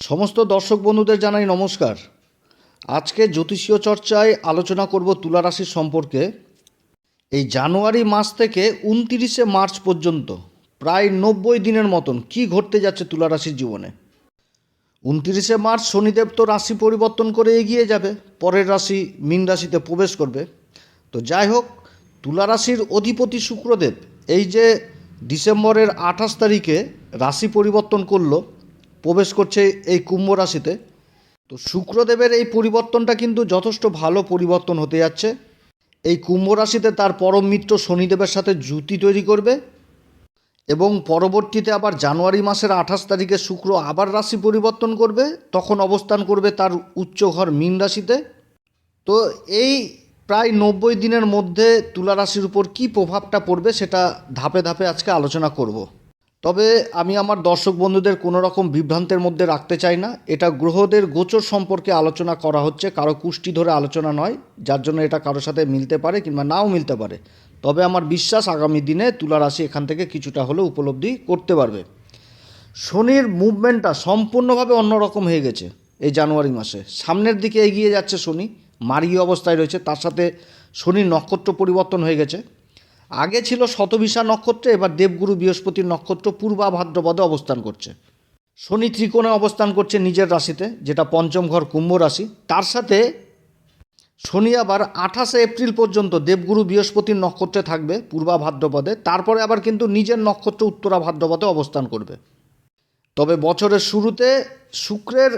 সমস্ত দর্শক বন্ধুদের জানাই নমস্কার। আজকে জ্যোতিষীয় চর্চায় আলোচনা করব তুলা রাশির সম্পর্কে। এই জানুয়ারি মাস থেকে উনতিরিশে মার্চ পর্যন্ত প্রায় নব্বই দিনের মতন কি ঘটতে যাচ্ছে তুলা রাশির জীবনে? উনতিরিশে মার্চ শনিদেব তো রাশি পরিবর্তন করে এগিয়ে যাবে, পরের রাশি মীন রাশিতে প্রবেশ করবে। তো যাই হোক, তুলা রাশির অধিপতি শুক্রদেব এই যে ডিসেম্বরের আঠাশ তারিখে রাশি পরিবর্তন করল প্রবেশ করছে এই কুম্ভ রাশিতে। তো শুক্রদেবের এই পরিবর্তনটা কিন্তু যথেষ্ট ভালো পরিবর্তন হতে যাচ্ছে। এই কুম্ভ রাশিতে তার পরম মিত্র শনিদেবের সাথে জুতি তৈরি করবে এবং পরবর্তীতে আবার জানুয়ারি মাসের আঠাশ তারিখে শুক্র আবার রাশি পরিবর্তন করবে, তখন অবস্থান করবে তার উচ্চ ঘর মীন রাশিতে। তো এই প্রায় নব্বই দিনের মধ্যে তুলা রাশির উপর কী প্রভাবটা পড়বে সেটা ধাপে ধাপে আজকে আলোচনা করব। তবে আমি আমার দর্শক বন্ধুদের কোনো রকম বিভ্রান্তের মধ্যে রাখতে চাই না। এটা গ্রহদের গোচর সম্পর্কে আলোচনা করা হচ্ছে, কারও কুষ্টি ধরে আলোচনা নয়, যার জন্য এটা কারোর সাথে মিলতে পারে কিংবা নাও মিলতে পারে। তবে আমার বিশ্বাস আগামী দিনে তুলা রাশি এখান থেকে কিছুটা হলেও উপলব্ধি করতে পারবে। শনির মুভমেন্টটা সম্পূর্ণভাবে অন্যরকম হয়ে গেছে এই জানুয়ারি মাসে। সামনের দিকে এগিয়ে যাচ্ছে শনি মার্গী অবস্থায় রয়েছে, তার সাথে শনির নক্ষত্র পরিবর্তন হয়ে গেছে। আগে ছিল শতবিশা নক্ষত্রে, এবার দেবগুরু বৃহস্পতির নক্ষত্র পূর্বা ভাদ্রপদে অবস্থান করছে। শনি ত্রিকোণে অবস্থান করছে নিজের রাশিতে, যেটা পঞ্চম ঘর কুম্ভ রাশি। তার সাথে শনি আবার আঠাশে এপ্রিল পর্যন্ত দেবগুরু বৃহস্পতির নক্ষত্রে থাকবে পূর্বা ভাদ্রপদে তারপরে আবার কিন্তু নিজের নক্ষত্র উত্তরা ভাদ্রপদে অবস্থান করবে। তবে বছরের শুরুতে শুক্রের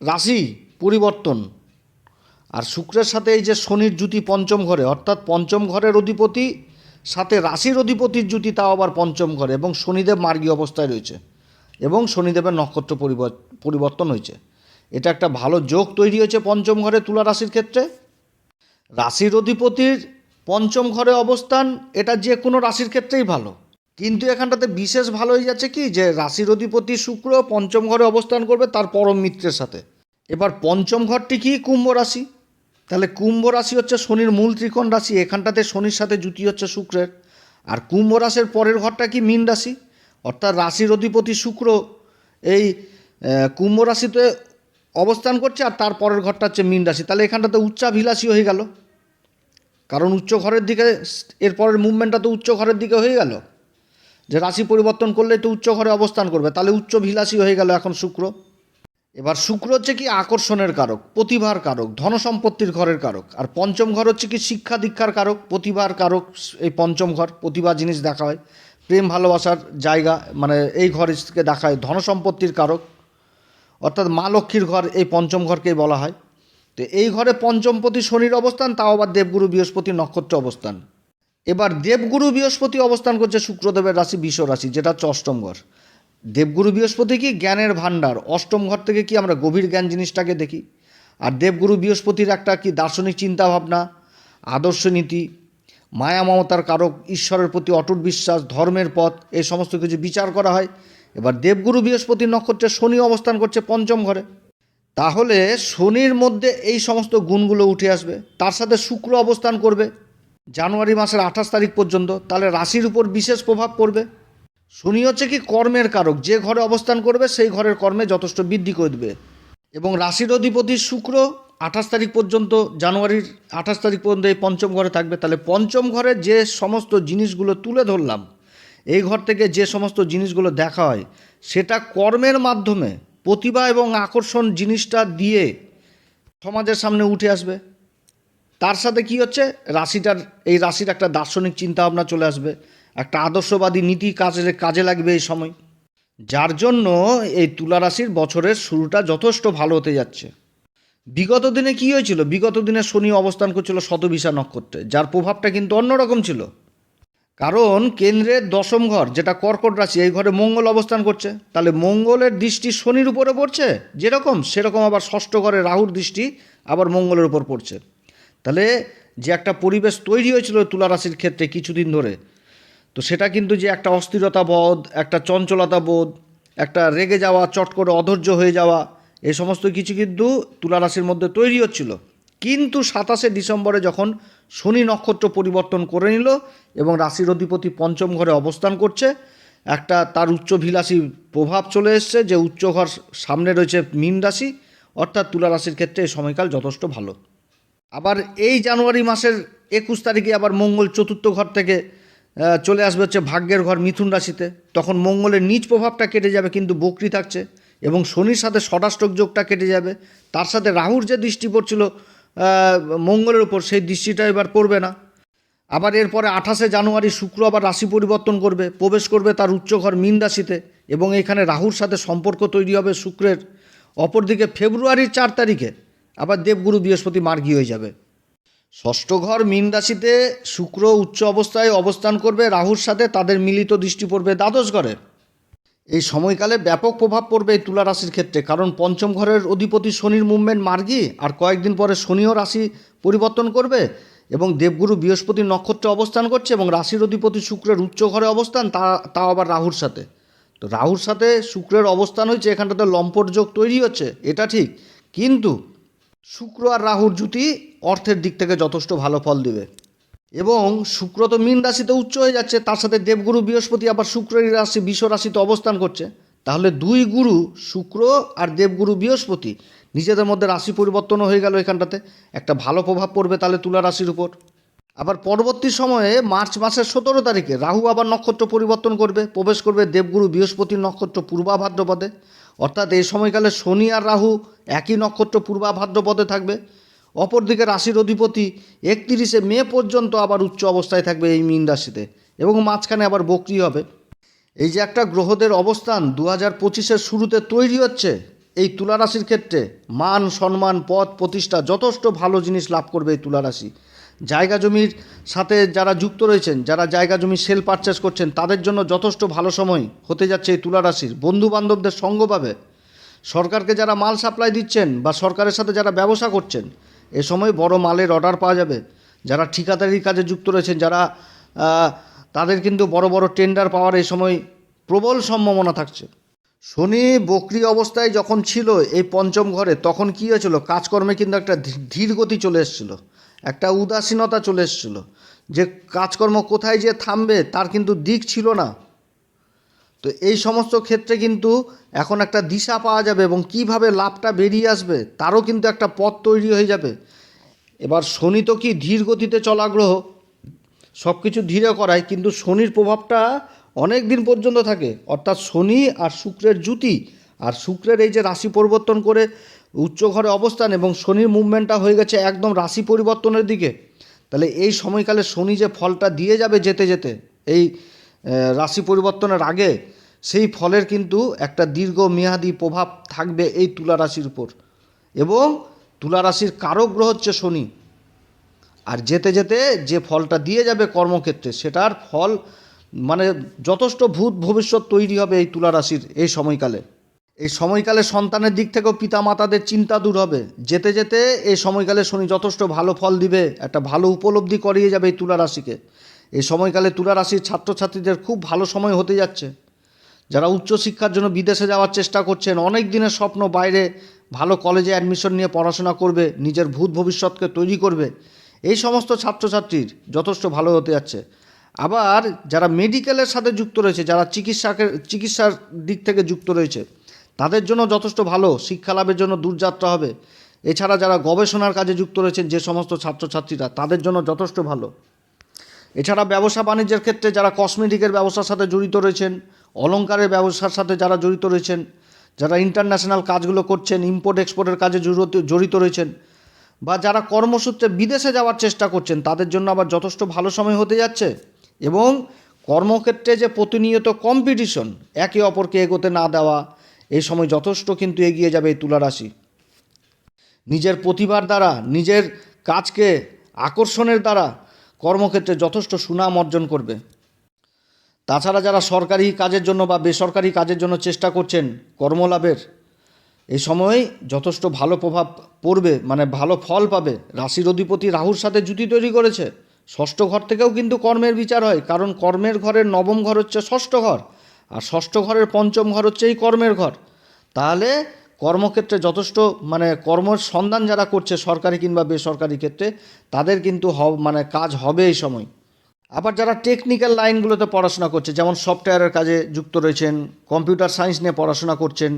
রাশি পরিবর্তন, আর শুক্রের সাথে এই যে শনির জুতি পঞ্চম ঘরে, অর্থাৎ পঞ্চম ঘরের অধিপতি সাথে রাশির অধিপতির জুতি তাও আবার পঞ্চম ঘরে এবং শনিদেব মার্গী অবস্থায় রয়েছে এবং শনিদেবের নক্ষত্র পরিবর- পরিবর্তন হয়েছে। এটা একটা ভালো যোগ তৈরি হয়েছে পঞ্চম ঘরে তুলা রাশির ক্ষেত্রে। রাশির অধিপতির পঞ্চম ঘরে অবস্থান এটা যে কোনো রাশির ক্ষেত্রেই ভালো। কিন্তু এখানটাতে বিশেষ ভালো হয়ে যাচ্ছে কি যে রাশির অধিপতি শুক্র পঞ্চম ঘরে অবস্থান করবে তার পরম মিত্রের সাথে। এবার পঞ্চম ঘরটি কি কুম্ভ রাশি? তাহলে কুম্ভ রাশি হচ্ছে শনির মূল ত্রিকোণ রাশি, এখানটাতে শনির সাথে জুতি হচ্ছে শুক্রের। আর কুম্ভ রাশির পরের ঘরটা কি মীন রাশি? অর্থাৎ রাশির অধিপতি শুক্র এই কুম্ভ রাশিতে অবস্থান করছে আর তার পরের ঘরটা হচ্ছে মীন রাশি। তাহলে এখানটাতে উচ্চাভিলাষী হয়ে গেল। কারণ উচ্চ ঘরের দিকে এর পরের মুভমেন্টটা তো উচ্চ ঘরের দিকে হয়ে গেল। যে রাশি পরিবর্তন করলে তো উচ্চ ঘরে অবস্থান করবে। তাহলে উচ্চ ভিলাসী হয়ে গেল এখন শুক্র। এবার শুক্র হচ্ছে কি আকর্ষণের কারক, প্রতিভার কারক, ধনসম্পত্তির ঘরের কারক, আর পঞ্চম ঘর হচ্ছে কি শিক্ষা দীক্ষার কারক, প্রতিভার কারক, এই পঞ্চম ঘর, প্রতিভা জিনিস দেখা হয়, প্রেম ভালোবাসার জায়গা মানে এই ঘরকে দেখা হয়, ধনসম্পত্তির কারক, অর্থাৎ মা লক্ষ্মীর ঘর এই পঞ্চম ঘরকেই বলা হয়। তো এই ঘরে পঞ্চমপতি শনির অবস্থান, তাও আবার দেবগুরু বৃহস্পতি নক্ষত্র অবস্থান। এবার দেবগুরু বৃহস্পতি অবস্থান করছে শুক্রদেবের রাশি বিশ্ব রাশি যেটা হচ্ছে অষ্টম ঘর। দেবগুরু বৃহস্পতি কি জ্ঞানের ভাণ্ডার? অষ্টম ঘর থেকে কি আমরা গভীর জ্ঞান জিনিসটাকে দেখি? আর দেবগুরু বৃহস্পতির একটা কি দার্শনিক চিন্তাভাবনা? আদর্শ নীতি? মায়া মমতার কারক? ঈশ্বরের প্রতি অটুট বিশ্বাস? ধর্মের পথ? এই সমস্ত কিছু বিচার করা হয়। এবার দেবগুরু বৃহস্পতির নক্ষত্রে শনি অবস্থান করছে পঞ্চম ঘরে। তাহলে শনির মধ্যে এই সমস্ত গুণগুলো উঠে আসবে। তার সাথে শুক্র অবস্থান করবে। জানুয়ারি মাসের আঠাশ তারিখ পর্যন্ত। তাহলে রাশির উপর বিশেষ প্রভাব পড়বে। শনি হচ্ছে কি কর্মের কারক, যে ঘরে অবস্থান করবে, সেই ঘরের কর্মে যথেষ্ট বৃদ্ধি করে দেবে। এবং রাশির অধিপতি শুক্র আঠাশ তারিখ পর্যন্ত, জানুয়ারির আঠাশ তারিখ পর্যন্ত এই পঞ্চম ঘরে থাকবে। তাহলে পঞ্চম ঘরে যে সমস্ত জিনিসগুলো তুলে ধরলাম, এই ঘর থেকে যে সমস্ত জিনিসগুলো দেখা হয়, সেটা কর্মের মাধ্যমে প্রতিভা এবং আকর্ষণ জিনিসটা দিয়ে সমাজের সামনে উঠে আসবে। তার সাথে কি হচ্ছে? রাশিটার, এই রাশির একটা দার্শনিক চিন্তাভাবনা চলে আসবে। একটা আদর্শবাদী নীতি কাজে কাজে লাগবে এই সময়। যার জন্য এই তুলা রাশির বছরের শুরুটা যথেষ্ট ভালো হতে যাচ্ছে। বিগত দিনে কী হয়েছিল? বিগত দিনে শনি অবস্থান করছিল শতবিশা নক্ষত্রে। যার প্রভাবটা কিন্তু অন্যরকম ছিল। কারণ কেন্দ্রের দশম ঘর, যেটা কর্কট রাশি, এই ঘরে মঙ্গল অবস্থান করছে। তাহলে মঙ্গলের দৃষ্টি শনির উপরে পড়ছে? যেরকম, সেরকম আবার ষষ্ঠ ঘরে রাহুর দৃষ্টি আবার মঙ্গলের উপর পড়ছে। তাহলে যে একটা পরিবেশ তৈরি হয়েছিল তুলা রাশির ক্ষেত্রে কিছুদিন ধরে তো সেটা কিন্তু যে একটা অস্থিরতা বোধ একটা চঞ্চলতা বোধ একটা রেগে যাওয়া, চট করে অধৈর্য হয়ে যাওয়া এই সমস্ত কিছু কিন্তু তুলা রাশির মধ্যে তৈরি হচ্ছিল। কিন্তু সাতাশে ডিসেম্বরে যখন শনি নক্ষত্র পরিবর্তন করে নিল এবং রাশির অধিপতি পঞ্চম ঘরে অবস্থান করছে, একটা তার উচ্চভিলাষী প্রভাব চলে এসছে যে উচ্চ ঘর সামনে রয়েছে মীন রাশি, অর্থাৎ তুলা রাশির ক্ষেত্রে এই সময়কাল যথেষ্ট ভালো। আবার এই জানুয়ারি মাসের একুশ তারিখে আবার মঙ্গল চতুর্থ ঘর থেকে চলে আসবে হচ্ছে ভাগ্যের ঘর মিথুন রাশিতে। তখন মঙ্গলের নিজ প্রভাবটা কেটে যাবে, কিন্তু বকরি থাকছে এবং শনির সাথে ষষ্ঠাষ্টক যোগটা কেটে যাবে। তার সাথে রাহুর যে দৃষ্টি পড়ছিল মঙ্গলের উপর সেই দৃষ্টিটা এবার পড়বে না। আবার এরপরে আঠাশে জানুয়ারি শুক্র আবার রাশি পরিবর্তন করবে, প্রবেশ করবে তার উচ্চঘর মীন রাশিতে এবং এখানে রাহুর সাথে সম্পর্ক তৈরি হবে শুক্রের। অপরদিকে ফেব্রুয়ারির চার তারিখে আবার দেবগুরু বৃহস্পতি মার্গী হয়ে যাবে। ষষ্ঠ ঘর মীন রাশিতে শুক্র উচ্চ অবস্থায় অবস্থান করবে, রাহুর সাথে তাদের মিলিত দৃষ্টি পড়বে দ্বাদশ ঘরে। এই সময়কালে ব্যাপক প্রভাব পড়বে এই তুলা রাশির ক্ষেত্রে, কারণ পঞ্চম ঘরের অধিপতি শনির মুভমেন্ট মার্গি, আর কয়েকদিন পরে শনিও রাশি পরিবর্তন করবে এবং দেবগুরু বৃহস্পতি নক্ষত্রে অবস্থান করছে এবং রাশির অধিপতি শুক্রের উচ্চ ঘরে অবস্থান, তা, তাও আবার রাহুর সাথে। তো রাহুর সাথে শুক্রের অবস্থান হয়েছে, এখানটাতে লম্পট যোগ তৈরি হচ্ছে, এটা ঠিক। কিন্তু শুক্র আর রাহুর জুতি অর্থের দিক থেকে যথেষ্ট ভালো ফল দেবে। এবং শুক্র তো মীন রাশিতে উচ্চ হয়ে যাচ্ছে, তার সাথে দেবগুরু বৃহস্পতি আবার শুক্রের রাশি বিশ্ব রাশিতে অবস্থান করছে। তাহলে দুই গুরু, শুক্র আর দেবগুরু বৃহস্পতি, নিজেদের মধ্যে রাশি পরিবর্তনও হয়ে গেল এখানটাতে। একটা ভালো প্রভাব পড়বে তাহলে তুলা রাশির উপর। আবার পরবর্তী সময়ে মার্চ মাসের সতেরো তারিখে রাহু আবার নক্ষত্র পরিবর্তন করবে, প্রবেশ করবে দেবগুরু বৃহস্পতির নক্ষত্র পূর্বা ভাদ্রপদে অর্থাৎ এই সময়কালে শনি আর রাহু একই নক্ষত্র পূর্বা ভাদ্রপদে থাকবে। অপরদিকে রাশির অধিপতি একত্রিশে মে পর্যন্ত আবার উচ্চ অবস্থায় থাকবে এই মীন রাশিতে এবং মাঝখানে আবার বকরি হবে। এই যে একটা গ্রহদের অবস্থান দু হাজার পঁচিশের শুরুতে তৈরি হচ্ছে, এই তুলা রাশির ক্ষেত্রে মান, সম্মান, পদ প্রতিষ্ঠা যথেষ্ট ভালো জিনিস লাভ করবে এই তুলা রাশি। জায়গা জমির সাথে যারা যুক্ত রয়েছেন, যারা জায়গা জমি সেল পারচেস করছেন, তাদের জন্য যথেষ্ট ভালো সময় হতে যাচ্ছে এই তুলা রাশির। বন্ধু বান্ধবদের সঙ্গ পাবে সরকারকে যারা মাল সাপ্লাই দিচ্ছেন বা সরকারের সাথে যারা ব্যবসা করছেন, এ সময় বড় মালের অর্ডার পাওয়া যাবে। যারা ঠিকাদারির কাজে যুক্ত রয়েছেন, যারা তাদের কিন্তু বড় বড় টেন্ডার পাওয়ার এই সময় প্রবল সম্ভাবনা থাকছে। শনি বকরি অবস্থায় যখন ছিল এই পঞ্চম ঘরে, তখন কী হয়েছিল? কাজকর্মে কিন্তু একটা ধীর গতি চলে এসেছিল। একটা উদাসীনতা চলে এসেছিল যে কাজকর্ম কোথায় যে থামবে তার কিন্তু দিক ছিল না। তো এই সমস্ত ক্ষেত্রে কিন্তু এখন একটা দিশা পাওয়া যাবে এবং কীভাবে লাভটা বেরিয়ে আসবে তারও কিন্তু একটা পথ তৈরি হয়ে যাবে। এবার শনি তো কি ধীর গতিতে চলা গ্রহ সব কিছু ধীরে করায়, কিন্তু শনির প্রভাবটা অনেক দিন পর্যন্ত থাকে। অর্থাৎ শনি আর শুক্রের জুতি আর শুক্রের এই যে রাশি পরিবর্তন করে উচ্চ ঘরে অবস্থান এবং শনির মুভমেন্টটা হয়ে গেছে একদম রাশি পরিবর্তনের দিকে। তাহলে এই সময়কালে শনি যে ফলটা দিয়ে যাবে যেতে যেতে, এই রাশি পরিবর্তনের আগে, সেই ফলের কিন্তু একটা দীর্ঘ মেয়াদি প্রভাব থাকবে এই তুলা রাশির উপর। এবং তুলা রাশির কারক গ্রহ হচ্ছে শনি। আর যেতে যেতে যে ফলটা দিয়ে যাবে কর্মক্ষেত্রে, সেটার ফল মানে যথেষ্ট ভূত ভবিষ্যৎ তৈরি হবে এই তুলা রাশির এই সময়কালে। এই সময়কালে সন্তানের দিক থেকেও পিতা মাতাদের চিন্তা দূর হবে। যেতে যেতে এই সময়কালে শনি যথেষ্ট ভালো ফল দিবে, একটা ভালো উপলব্ধি করিয়ে যাবে এই তুলা রাশিকে। এই সময়কালে তুলা রাশির ছাত্রছাত্রীদের খুব ভালো সময় হতে যাচ্ছে। যারা উচ্চশিক্ষার জন্য বিদেশে যাওয়ার চেষ্টা করছেন, অনেক দিনের স্বপ্ন বাইরে ভালো কলেজে অ্যাডমিশন নিয়ে পড়াশোনা করবে, নিজের ভূত ভবিষ্যৎকে তৈরি করবে। এই সমস্ত ছাত্রছাত্রীর যথেষ্ট ভালো হতে যাচ্ছে। আবার যারা মেডিকেলের সাথে যুক্ত রয়েছে, যারা চিকিৎসাকে চিকিৎসার দিক থেকে যুক্ত রয়েছে, তাদের জন্য যথেষ্ট ভালো, শিক্ষা লাভের জন্য দূরযাত্রা হবে। এছাড়া যারা গবেষণার কাজে যুক্ত রয়েছেন, যে সমস্ত ছাত্রছাত্রীরা, তাদের জন্য যথেষ্ট ভালো। এছাড়া ব্যবসা বাণিজ্যের ক্ষেত্রে যারা কসমেটিকের ব্যবসার সাথে জড়িত রয়েছেন, অলংকারের ব্যবসার সাথে যারা জড়িত রয়েছেন, যারা ইন্টারন্যাশনাল কাজগুলো করছেন ইম্পোর্ট এক্সপোর্টের কাজে জড়িত রয়েছেন, বা যারা কর্মসূত্রে বিদেশে যাওয়ার চেষ্টা করছেন, তাদের জন্য আবার যথেষ্ট ভালো সময় হতে যাচ্ছে। এবং কর্মক্ষেত্রে যে প্রতিনিয়ত কম্পিটিশন একে অপরকে এগোতে না দেওয়া, এই সময় যথেষ্ট কিন্তু এগিয়ে যাবে এই তুলা রাশি। নিজের প্রতিভার দ্বারা, নিজের কাজকে আকর্ষণের দ্বারা কর্মক্ষেত্রে যথেষ্ট সুনাম অর্জন করবে। তাছাড়া যারা সরকারি কাজের জন্য বা বেসরকারি কাজের জন্য চেষ্টা করছেন কর্মলাভের, এই সময় যথেষ্ট ভালো প্রভাব পড়বে মানে ভালো ফল পাবে। রাশির অধিপতি রাহুর সাথে জুতি তৈরি করেছে। ষষ্ঠ ঘর থেকেও কিন্তু কর্মের বিচার হয়, কারণ কর্মের ঘরের নবম ঘর হচ্ছে ষষ্ঠ ঘর, আর ষষ্ঠ ঘরের পঞ্চম ঘর হচ্ছে এই কর্মের ঘর। তাহলে কর্মক্ষেত্রে যথেষ্ট মানে কর্মের সন্ধান যারা করছে সরকারি কিংবা বেসরকারি ক্ষেত্রে, তাদের কিন্তু হ মানে কাজ হবে এই সময়। আবার যারা টেকনিক্যাল লাইনগুলোতে পড়াশোনা করছে, যেমন সফটওয়্যারের কাজে যুক্ত রয়েছেন কম্পিউটার সায়েন্স নিয়ে পড়াশোনা করছেন,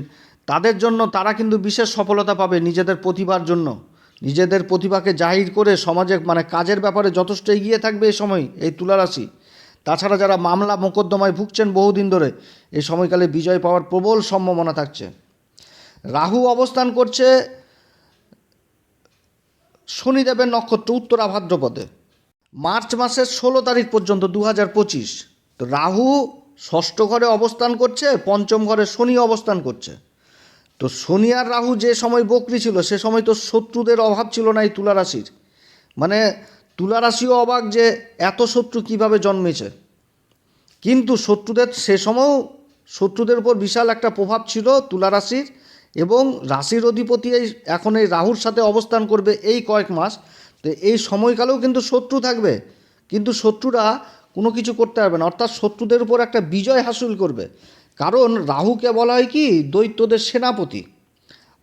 তাদের জন্য তারা কিন্তু বিশেষ সফলতা পাবে নিজেদের প্রতিভার জন্য। নিজেদের প্রতিভাকে জাহির করে সমাজে মানে কাজের ব্যাপারে যথেষ্ট এগিয়ে থাকবে এই সময়, এই তুলারাশি তাছাড়া যারা মামলা মোকদ্দমায় ভুগছেন বহুদিন ধরে, এই সময়কালে বিজয় পাওয়ার প্রবল সম্ভাবনা থাকছে। রাহু অবস্থান করছে শনিদেবের নক্ষত্র উত্তরা ভাদ্রপদে। মার্চ মাসের ষোলো তারিখ পর্যন্ত দু হাজার পঁচিশ। তো রাহু ষষ্ঠ ঘরে অবস্থান করছে, পঞ্চম ঘরে শনি অবস্থান করছে। তো শনি আর রাহু যে সময় বকরি ছিল, সে সময় তো শত্রুদের অভাব ছিল না এই তুলারাশির মানে তুলারাশিও অবাক যে এত শত্রু কীভাবে জন্মেছে। কিন্তু শত্রুদের, সে সময়ও শত্রুদের উপর বিশাল একটা প্রভাব ছিল তুলা রাশির এবং রাশির অধিপতি এই এখন এই রাহুর সাথে অবস্থান করবে এই কয়েক মাস। তো এই সময়কালেও কিন্তু শত্রু থাকবে। কিন্তু শত্রুরা কোনো কিছু করতে পারবে না। অর্থাৎ শত্রুদের উপর একটা বিজয় হাসিল করবে। কারণ রাহুকে বলা হয় কি, দৈত্যদের সেনাপতি।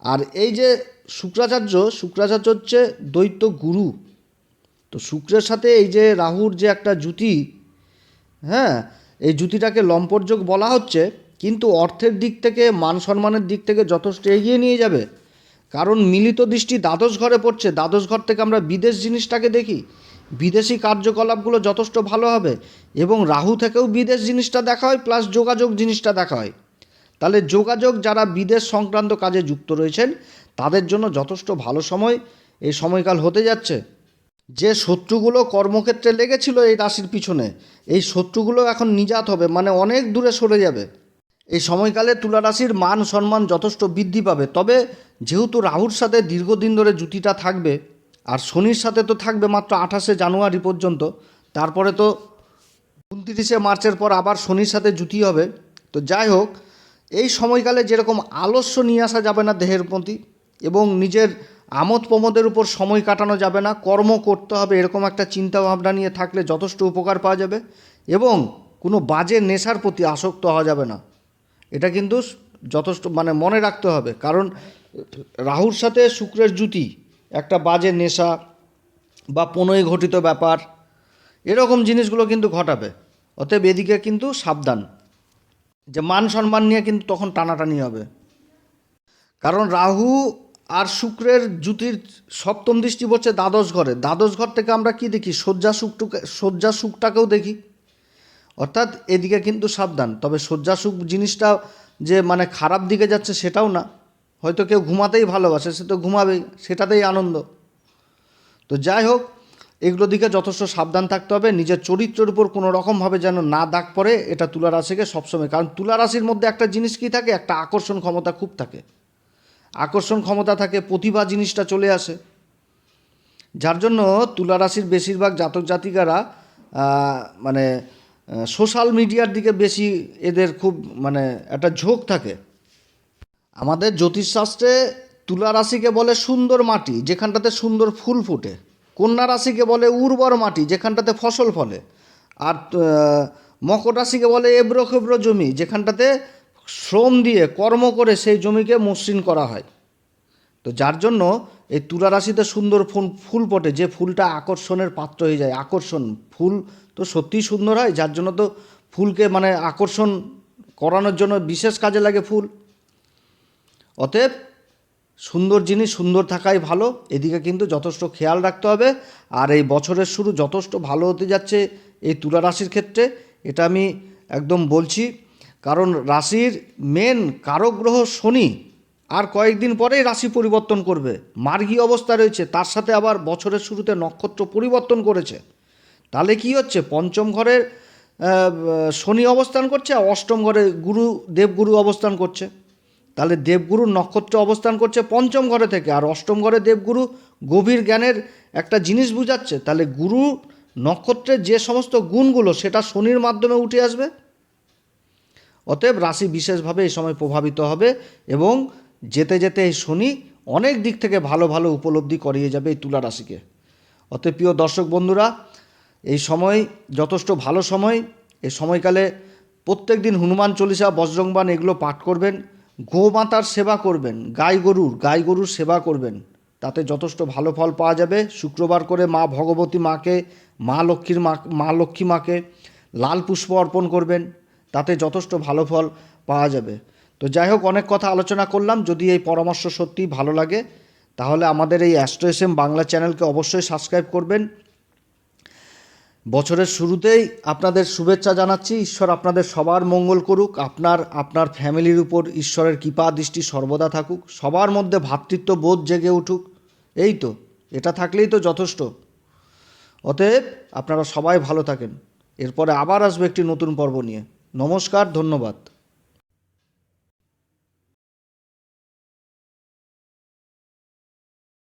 আর এই যে শুক্রাচার্য শুক্রাচার্য হচ্ছে দৈত্য গুরু। তো শুক্রের সাথে এই যে রাহুর যে একটা জুতি হ্যাঁ এই জুতিটাকে লম্পটযোগ বলা হচ্ছে, কিন্তু অর্থের দিক থেকে, মান সম্মানের দিক থেকে যথেষ্ট এগিয়ে নিয়ে যাবে। কারণ মিলিত দৃষ্টি দ্বাদশ ঘরে পড়ছে। দ্বাদশ ঘর থেকে আমরা বিদেশ জিনিসটাকে দেখি। বিদেশি কার্যকলাপগুলো যথেষ্ট ভালো হবে এবং রাহু থেকেও বিদেশ জিনিসটা দেখা হয় প্লাস যোগাযোগ জিনিসটা দেখা হয়। তাহলে যোগাযোগ যারা বিদেশ সংক্রান্ত কাজে যুক্ত রয়েছেন, তাদের জন্য যথেষ্ট ভালো সময় এই সময়কাল হতে যাচ্ছে। যে শত্রুগুলো কর্মক্ষেত্রে লেগেছিল এই রাশির পিছনে, এই শত্রুগুলো এখন নিজাত হবে মানে অনেক দূরে সরে যাবে। এই সময়কালে তুলা রাশির মান সম্মান যথেষ্ট বৃদ্ধি পাবে। তবে যেহেতু রাহুর সাথে দীর্ঘদিন ধরে জুতিটা থাকবে আর শনির সাথে তো থাকবে মাত্র আঠাশে জানুয়ারি পর্যন্ত। তারপরে তো উনত্রিশে মার্চের পর আবার শনির সাথে জুতি হবে। তো যাই হোক, এই সময়কালে যেরকম আলস্য নিয়ে আসা যাবে না দেহের প্রতি এবং নিজের আমোদ প্রমোদের উপর সময় কাটানো যাবে না, কর্ম করতে হবে এরকম একটা চিন্তা ভাবনা নিয়ে থাকলে যথেষ্ট উপকার পাওয়া যাবে এবং কোনো বাজে নেশার প্রতি আসক্ত হওয়া যাবে না। এটা কিন্তু যথেষ্ট মানে মনে রাখতে হবে। কারণ রাহুর সাথে শুক্রের জুতি একটা বাজে নেশা বা পনই ঘটিত ব্যাপার, এরকম জিনিসগুলো কিন্তু ঘটাবে। অতএব এদিকে কিন্তু সাবধান। যে মান সম্মান নিয়ে কিন্তু তখন টানাটানি হবে। কারণ রাহু আর শুক্রের জুতির সপ্তম দৃষ্টি পড়ছে দ্বাদশ ঘরে। দ্বাদশ ঘর থেকে আমরা কি দেখি? শয্যা সুখটুকে শয্যা সুখটাকেও দেখি। অর্থাৎ এদিকে কিন্তু সাবধান। তবে শয্যা সুখ জিনিসটা যে মানে খারাপ দিকে যাচ্ছে সেটাও না। হয়তো কেউ ঘুমাতেই ভালোবাসে, সে তো ঘুমাবেই, সেটাতেই আনন্দ। তো যাই হোক, এগুলো দিকে যথেষ্ট সাবধান থাকতে হবে, নিজের চরিত্রের উপর কোনো রকমভাবে যেন না দাগ পড়ে, এটা তুলা রাশিকে সবসময়, কারণ তুলা রাশির মধ্যে একটা জিনিস কি থাকে? একটা আকর্ষণ ক্ষমতা খুব থাকে। আকর্ষণ ক্ষমতা থাকে, প্রতিভা জিনিসটা চলে আসে। যার জন্য তুলা রাশির বেশিরভাগ জাতক জাতিকারা মানে সোশ্যাল মিডিয়ার দিকে বেশি এদের খুব মানে একটা ঝোঁক থাকে। আমাদের জ্যোতিষশাস্ত্রে তুলা রাশিকে বলে সুন্দর মাটি, যেখানটাতে সুন্দর ফুল ফোটে। কন্যা রাশিকে বলে উর্বর মাটি, যেখানটাতে ফসল ফলে। আর মকর রাশিকে বলে এবড়ো খেবড়ো জমি, যেখানটাতে শ্রম দিয়ে কর্ম করে সেই জমিকে মসৃণ করা হয়। তো যার জন্য এই তুলা রাশিতে সুন্দর ফুল ফুল ফোটে, যে ফুলটা আকর্ষণের পাত্র হয়ে যায়। আকর্ষণ, ফুল তো সত্যিই সুন্দর হয়, যার জন্য তো ফুলকে মানে আকর্ষণ করানোর জন্য বিশেষ কাজে লাগে ফুল। অতএব সুন্দর জিনিস, সুন্দর থাকাই ভালো। এদিকে কিন্তু যথেষ্ট খেয়াল রাখতে হবে। আর এই বছরের শুরু যথেষ্ট ভালো হতে যাচ্ছে এই তুলা রাশির ক্ষেত্রে। এটা আমি একদম বলছি। কারণ রাশির মেন কারক গ্রহ শনি আর কয়েকদিন পরেই রাশি পরিবর্তন করবে। মার্গী অবস্থা রয়েছে। তার সাথে আবার বছরের শুরুতে নক্ষত্র পরিবর্তন করেছে। তাহলে কি হচ্ছে? পঞ্চম ঘরের শনি অবস্থান করছে অষ্টম ঘরে গুরু, দেবগুরু অবস্থান করছে। তাহলে দেবগুরুর নক্ষত্র অবস্থান করছে পঞ্চম ঘরে থেকে। আর অষ্টম ঘরে দেবগুরু গভীর জ্ঞানের একটা জিনিস বুঝাচ্ছে। তাহলে গুরু নক্ষত্রের যে সমস্ত গুণগুলো, সেটা শনির মাধ্যমে উঠে আসবে। অতএব রাশি বিশেষভাবে এই সময় প্রভাবিত হবে এবং যেতে যেতে এই শনি অনেক দিক থেকে ভালো ভালো উপলব্ধি করিয়ে যাবে এই তুলা রাশিকে। অতএব প্রিয় দর্শক বন্ধুরা, এই সময় যথেষ্ট ভালো সময়। এই সময়কালে প্রত্যেক দিন হনুমান চল্লিশা বজরংবান এগুলো পাঠ করবেন। গোমাতার সেবা করবেন, গাই গরুর গাই গরুর সেবা করবেন। তাতে যথেষ্ট ভালো ফল পাওয়া যাবে। শুক্রবার করে মা ভগবতী মাকে, মা লক্ষ্মীর মা মা লক্ষ্মী মাকে লাল পুষ্প অর্পণ করবেন। তাতে যথেষ্ট ভালো ফল পাওয়া যাবে। তো যাই হোক, অনেক কথা আলোচনা করলাম। যদি এই পরামর্শ সত্যিই ভালো লাগে, তাহলে আমাদের এই অ্যাস্ট্রো এস এম বাংলা চ্যানেলকে অবশ্যই সাবস্ক্রাইব করবেন। বছরের শুরুতেই আপনাদের শুভেচ্ছা জানাচ্ছি। ঈশ্বর আপনাদের সবার মঙ্গল করুক। আপনার আপনার ফ্যামিলির উপর ঈশ্বরের কৃপা দৃষ্টি সর্বদা থাকুক। সবার মধ্যে ভাতৃত্ব বোধ জেগে উঠুক। এই তো, এটা থাকলেই তো যথেষ্ট। অতএব আপনারা সবাই ভালো থাকেন। এরপরে আবার আসবে একটি নতুন পর্ব নিয়ে। নমস্কার, ধন্যবাদ।